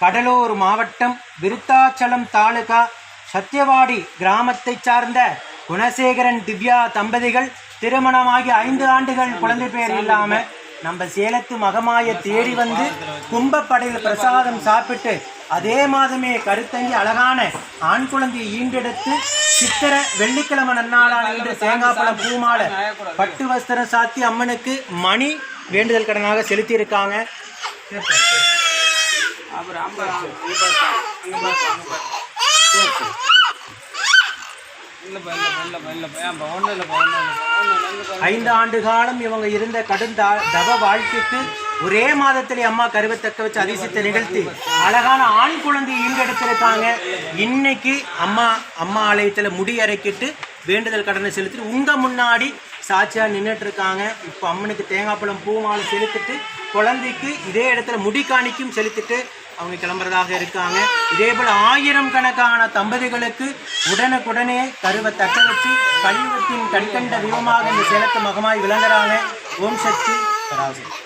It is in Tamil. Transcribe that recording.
கடலூர் மாவட்டம் விருத்தாச்சலம் தாலுகா சத்தியவாடி கிராமத்தைச் சார்ந்த குணசேகரன் திவ்யா தம்பதிகள் திருமணமாகி ஐந்து ஆண்டுகள் குழந்தை பேர் இல்லாம நம்ம சேலத்து மகமாய தேடி வந்து கும்பப்படையில் பிரசாதம் சாப்பிட்டு அதே மாதமே கருத்தங்கி அழகான ஆண் குழந்தையை ஈண்டெடுத்து சித்திர வெள்ளிக்கிழமை நன்னாளான என்று தேங்காய்பழம் பூமாலை பட்டு வஸ்திரம் சாத்தி அம்மனுக்கு மணி வேண்டுதல் கடனாக செலுத்தியிருக்காங்க. ஐந்து ஆண்டு காலம் இவங்க இருந்த கடும் தவ வாழ்க்கைக்கு ஒரே மாதத்திலே அம்மா கருவத்தக்க வச்சு அதிசயத்தை நிகழ்த்தி அழகான ஆண் குழந்தையை ஈண்டெடுத்திருக்காங்க இன்னைக்கு அம்மா அம்மா ஆலயத்துல முடி அரைக்கிட்டு வேண்டுதல் கடனை செலுத்தி உங்க முன்னாடி சாட்சியாக நின்றுட்டு இருக்காங்க இப்போ அம்மனுக்கு தேங்காய் பழம் பூ மாலை செலுத்திட்டு குழந்தைக்கு இதே இடத்துல முடி காணிக்கும் செலுத்திட்டு அவங்க கிளம்புறதாக இருக்காங்க. இதே போல் ஆயிரம் கணக்கான தம்பதிகளுக்கு உடனுக்குடனே கருவை தக்க வச்சு கழிவத்தின் கண்கண்ட தெய்வமாக இந்த சேலத்து மகமாய் விளங்குறாங்க. ஓம் சக்தி பராசக்தி.